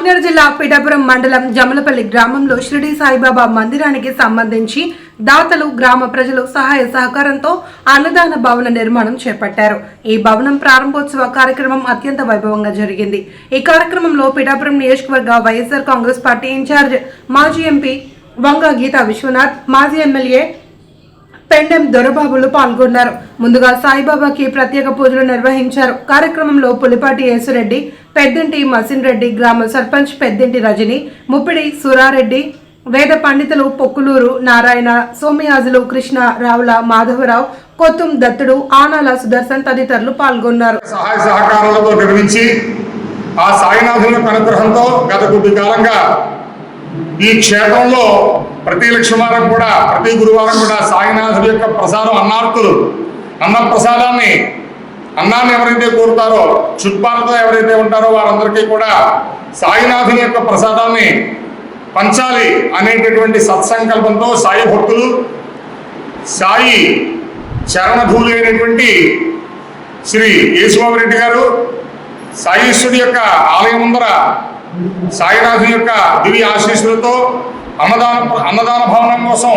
కాకినాడ జిల్లా పిఠాపురం మండలం జమలపల్లి గ్రామంలో షిరిడి సాయిబాబా మందిరానికి సంబంధించి దాతలు గ్రామ ప్రజలు సహాయ సహకారంతో అన్నదాన భవన నిర్మాణం చేపట్టారు. ఈ భవనం ప్రారంభోత్సవ కార్యక్రమం అత్యంత వైభవంగా జరిగింది. ఈ కార్యక్రమంలో పిఠాపురం నియోజకవర్గ వైఎస్ఆర్ కాంగ్రెస్ పార్టీ ఇన్ఛార్జ్ మాజీ ఎంపీ వంగ గీతా విశ్వనాథ్ మాజీ ఎమ్మెల్యే పెండెం దొరబాబులు పాల్గొన్నారు. ముందుగా సాయిబాబాకి ప్రత్యేక పూజలు నిర్వహించారు. కార్యక్రమంలో పులిపాటి యేసురెడ్డి పెద్దింటి మసిన్ రెడ్డి గ్రామ సర్పంచ్ పెద్దింటి రజని ముప్పిడి సురారెడ్డి వేద పండితులు పొక్కులూరు నారాయణ సోమయాజులు కృష్ణ రావుల మాధవరావు కొత్తుం దత్తుడు ఆనాల సుదర్శన్ తదితరులు పాల్గొన్నారు. సహాయ సహకారాలతో నిర్మించి ఆ సాయినాథుల అనుగ్రహంతో గత కొద్ది కాలంగా ఈ క్షేత్రంలో ప్రతి లక్ష్మవారం కూడా ప్రతి గురువారం కూడా సాయినాథుడి యొక్క ప్రసాదం అన్నార్తులు. అన్న ప్రసాదాన్ని అన్నాన్ని ఎవరైతే కోరుతారో చుట్పాలతో ఎవరైతే ఉంటారో వారందరికీ కూడా సాయినాథుని యొక్క ప్రసాదాన్ని పంచాలి అనేటటువంటి సత్సంకల్పంతో సాయి భక్తులు సాయి చరణధూలు అయినటువంటి శ్రీ యేసుబాబురెడ్డి గారు సాయీశ్వరుడి యొక్క ఆలయం ముందర సాయినాథు యొక్క దివ్య ఆశీస్సులతో అన్నదాన అన్నదాన భవనం కోసం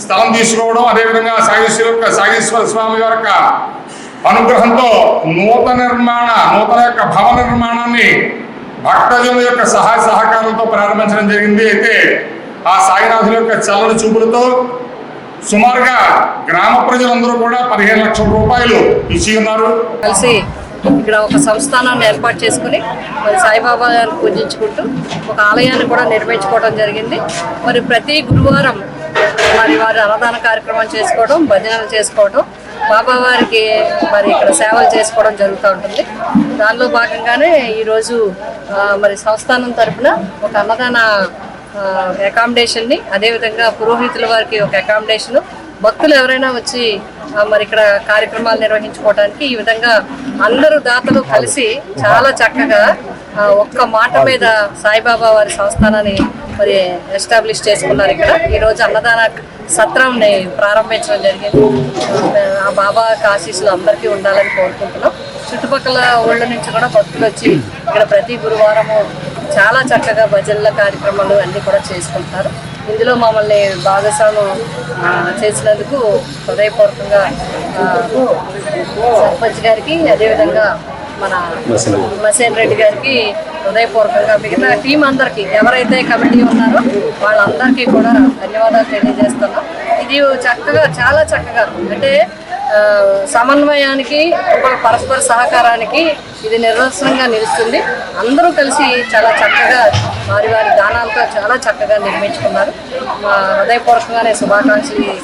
స్థలం తీసుకోవడం అదేవిధంగా సాగేశ్వర యొక్క సాగేశ్వర స్వామి గారి యొక్క అనుగ్రహంతో నూతన నిర్మాణ నూతన యొక్క భవన నిర్మాణాన్ని భక్తజనుల యొక్క సహాయ సహకారంతో ప్రారంభించడం జరిగింది. అయితే ఆ సాయినాథుల యొక్క చల్లని చూపులతో సుమారుగా గ్రామ ప్రజలందరూ కూడా పదిహేను లక్షల రూపాయలు ఇచ్చి ఉన్నారు కలిసి ఇక్కడ ఒక సంస్థానాన్ని ఏర్పాటు చేసుకుని మరి సాయిబాబా గారిని పూజించుకుంటూ ఒక ఆలయాన్ని కూడా నిర్మించుకోవడం జరిగింది. మరి ప్రతి గురువారం మరి వారి అన్నదాన కార్యక్రమం చేసుకోవడం భజనలు చేసుకోవడం బాబా వారికి మరి ఇక్కడ సేవలు చేసుకోవడం జరుగుతూ ఉంటుంది. దానిలో భాగంగానే ఈరోజు మరి సంస్థానం తరపున ఒక అన్నదాన అకామిడేషన్ని అదేవిధంగా పురోహితుల వారికి ఒక అకామిడేషను భక్తులు ఎవరైనా వచ్చి మరి ఇక్కడ కార్యక్రమాలు నిర్వహించుకోవడానికి ఈ విధంగా అందరూ దాతలు కలిసి చాలా చక్కగా ఒక్క మాట మీద సాయిబాబా వారి సంస్థానాన్ని మరి ఎస్టాబ్లిష్ చేసుకున్నారు ఇక్కడ. ఈ రోజు అన్నదాన సత్రంని ప్రారంభించడం జరిగింది. ఆ బాబా ఆశీస్సులు అందరికీ ఉండాలని కోరుకుంటున్నాం. చుట్టుపక్కల ఊళ్ళ నుంచి కూడా భక్తులు వచ్చి ఇక్కడ ప్రతి గురువారము చాలా చక్కగా భజనల కార్యక్రమాలు అన్నీ కూడా చేసుకుంటారు. ఇందులో మమ్మల్ని భాగస్వామ్యం చేసినందుకు హృదయపూర్వకంగా సర్పంచ్ గారికి అదేవిధంగా మన మసేన్ రెడ్డి గారికి హృదయపూర్వకంగా మిగతా టీం అందరికీ ఎవరైతే కమిటీ ఉన్నారో వాళ్ళందరికీ కూడా ధన్యవాదాలు తెలియజేస్తున్నాం. ఇది చక్కగా చాలా చక్కగా అంటే సమన్వయానికి ఒక పరస్పర సహకారానికి ఇది నిదర్శనంగా నిలుస్తుంది. అందరూ కలిసి చాలా చక్కగా వారి వారి దానాలతో చాలా చక్కగా నిర్మించుకున్నారు. మా హృదయపూర్వకంగానే శుభాకాంక్షలు.